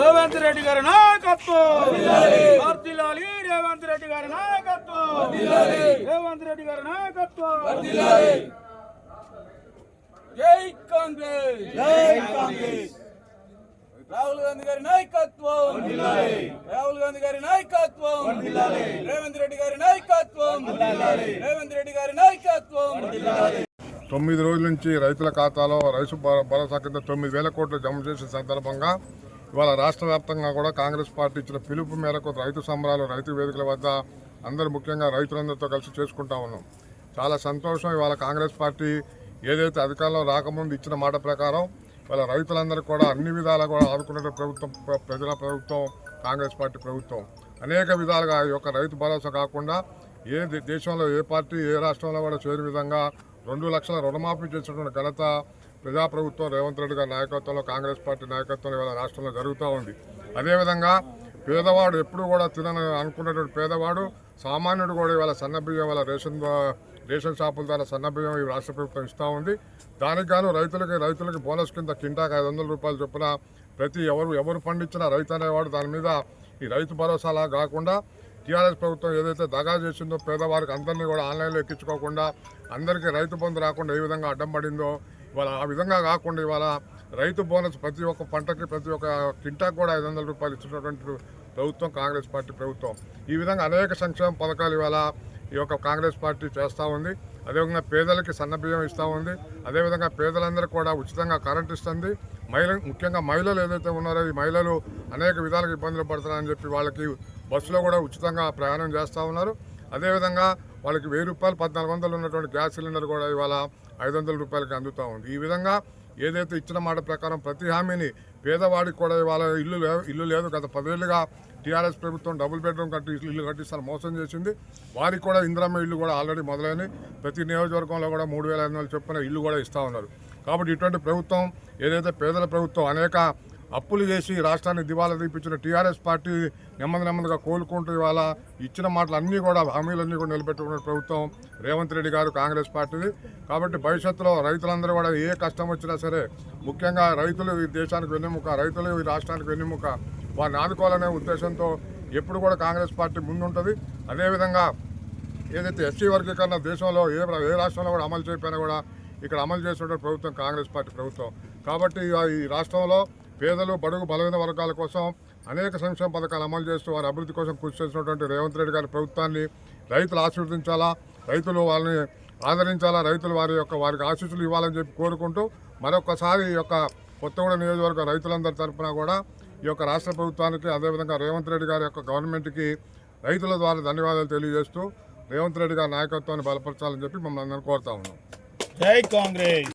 రేవంత్ రెడ్డి గారి నాయకత్వం. వర్ధిల్లాలి రేవంత్ రెడ్డి గారి నాయకత్వం. రేవంత్ రెడ్డి గారి నాయకత్వం. జై కాంగ్రెస్. జై కాంగ్రెస్. రాహుల్ గాంధీ గారి నాయకత్వం. రాహుల్ గాంధీ గారి నాయకత్వం. రేవంత్ రెడ్డి గారి నాయకత్వం. రేవంత్ రెడ్డి గారి నాయకత్వం. తొమ్మిది రోజుల నుంచి రైతుల ఖాతాలో రైతు భరోసా కింద తొమ్మిది వేల కోట్లు జమ చేసిన సందర్భంగా ఇవాళ రాష్ట్ర వ్యాప్తంగా కూడా కాంగ్రెస్ పార్టీ ఇచ్చిన పిలుపు మేరకు రైతు సంబరాలు రైతు వేదికల వద్ద అందరూ ముఖ్యంగా రైతులందరితో కలిసి చేసుకుంటా ఉన్నాం. చాలా సంతోషం ఇవాళ కాంగ్రెస్ పార్టీ ఏదైతే అధికారంలో రాకముందు ఇచ్చిన మాట ప్రకారం ఇవాళ రైతులందరూ కూడా అన్ని విధాలా కూడా ఆదుకునే ప్రభుత్వం ప్రజల ప్రభుత్వం కాంగ్రెస్ పార్టీ ప్రభుత్వం. అనేక విధాలుగా ఈ యొక్క రైతు భరోసా కాకుండా ఏ దేశంలో ఏ పార్టీ ఏ రాష్ట్రంలో కూడా చేరు విధంగా రెండు లక్షల రుణమాఫీ చేసినటువంటి ఘనత ప్రజాప్రభుత్వం రేవంత్ రెడ్డి గారి నాయకత్వంలో కాంగ్రెస్ పార్టీ నాయకత్వంలో ఇవాళ రాష్ట్రంలో జరుగుతూ ఉంది. అదేవిధంగా పేదవాడు ఎప్పుడు కూడా తినని అనుకున్నటువంటి పేదవాడు సామాన్యుడు కూడా ఇవాళ సన్నబియ్యం వల్ల రేషన్ రేషన్ షాపుల ద్వారా సన్నబియ్యం ఈ రాష్ట్ర ప్రభుత్వం ఇస్తూ ఉంది. దానికి గాను రైతులకి రైతులకి బోనస్ కింద కింటాకు ఐదు వందల రూపాయలు చొప్పున ప్రతి ఎవరు ఎవరు పండించినా రైతు అనేవాడు దాని మీద ఈ రైతు భరోసాలా కాకుండా టీఆర్ఎస్ ప్రభుత్వం ఏదైతే దగా చేసిందో పేదవారికి అందరినీ కూడా ఆన్లైన్లో ఎక్కించుకోకుండా అందరికీ రైతు బంధు రాకుండా ఏ విధంగా అడ్డం పడిందో ఇవాళ ఆ విధంగా కాకుండా ఇవాళ రైతు బోనస్ ప్రతి ఒక్క పంటకి ప్రతి ఒక్క కింటాకు కూడా ఐదు వందల రూపాయలు ఇచ్చినటువంటి ప్రభుత్వం కాంగ్రెస్ పార్టీ ప్రభుత్వం. ఈ విధంగా అనేక సంక్షేమ పథకాలు ఇవాళ ఈ యొక్క కాంగ్రెస్ పార్టీ చేస్తూ ఉంది. అదేవిధంగా పేదలకి సన్నబియ్యం ఇస్తూ ఉంది. అదేవిధంగా పేదలందరూ కూడా ఉచితంగా కరెంట్ ఇస్తుంది. మహిళ ముఖ్యంగా మహిళలు ఏదైతే ఉన్నారో ఈ మహిళలు అనేక విధాలుగా ఇబ్బందులు పడుతున్నారని చెప్పి వాళ్ళకి బస్సులో కూడా ఉచితంగా ప్రయాణం చేస్తూ ఉన్నారు. అదేవిధంగా వాళ్ళకి వెయ్యి రూపాయలు పద్నాలుగు వందలు ఉన్నటువంటి గ్యాస్ సిలిండర్ కూడా ఇవాళ ఐదు వందల రూపాయలకి అందుతూ ఉంది. ఈ విధంగా ఏదైతే ఇచ్చిన మాట ప్రకారం ప్రతి హామీని పేదవాడికి కూడా ఇవాళ ఇల్లు ఇల్లు లేదు. గత పదేళ్ళుగా టీఆర్ఎస్ ప్రభుత్వం డబుల్ బెడ్రూమ్ కట్టి ఇల్లు కట్టిస్తాను మోసం చేసింది. వారికి కూడా ఇందిరమ్మ ఇల్లు కూడా ఆల్రెడీ మొదలైనవి. ప్రతి నియోజకవర్గంలో కూడా మూడు వేల ఐదు వందలు చొప్పున ఇల్లు కూడా ఇస్తూ ఉన్నారు. కాబట్టి ఇటువంటి ప్రభుత్వం ఏదైతే పేదల ప్రభుత్వం అనేక అప్పులు చేసి రాష్ట్రాన్ని దివాలా తీపించిన టీఆర్ఎస్ పార్టీ నెమ్మది నెమ్మదిగా కోలుకుంటూ ఇవాళ ఇచ్చిన మాటలు అన్నీ కూడా హామీలన్నీ కూడా నిలబెట్టుకున్న ప్రభుత్వం రేవంత్ రెడ్డి గారు కాంగ్రెస్ పార్టీది. కాబట్టి భవిష్యత్తులో రైతులందరూ కూడా ఏ కష్టం వచ్చినా సరే ముఖ్యంగా రైతులు ఈ దేశానికి వెన్నెముక రైతులు ఈ రాష్ట్రానికి వెన్నెముక. వారిని ఆదుకోవాలనే ఉద్దేశంతో ఎప్పుడు కూడా కాంగ్రెస్ పార్టీ ముందుంటుంది. అదేవిధంగా ఏదైతే ఎస్సీ వర్గీకరణ దేశంలో ఏ ఏ రాష్ట్రంలో కూడా అమలు చేయకపోయినా కూడా ఇక్కడ అమలు చేసినటువంటి ప్రభుత్వం కాంగ్రెస్ పార్టీ ప్రభుత్వం. కాబట్టి ఈ రాష్ట్రంలో పేదలు బడుగు బలహీన వర్గాల కోసం అనేక సంక్షేమ పథకాలు అమలు చేస్తూ వారి అభివృద్ధి కోసం కృషి చేసినటువంటి రేవంత్ రెడ్డి గారి ప్రభుత్వాన్ని రైతులు ఆశీర్వదించాలా? రైతులు వాళ్ళని ఆదరించాలా? రైతులు వారి యొక్క వారికి ఆశీస్సులు ఇవ్వాలని చెప్పి కోరుకుంటూ మరొకసారి ఈ యొక్క కొత్తగూడ నియోజకవర్గ రైతులందరి తరఫున కూడా ఈ యొక్క రాష్ట్ర ప్రభుత్వానికి అదేవిధంగా రేవంత్ రెడ్డి గారి యొక్క గవర్నమెంట్కి రైతుల ద్వారా ధన్యవాదాలు తెలియజేస్తూ రేవంత్ రెడ్డి గారి నాయకత్వాన్ని బలపరచాలని చెప్పి మమ్మల్ని అందరినీ కోరుతా ఉన్నాం. జై కాంగ్రెస్!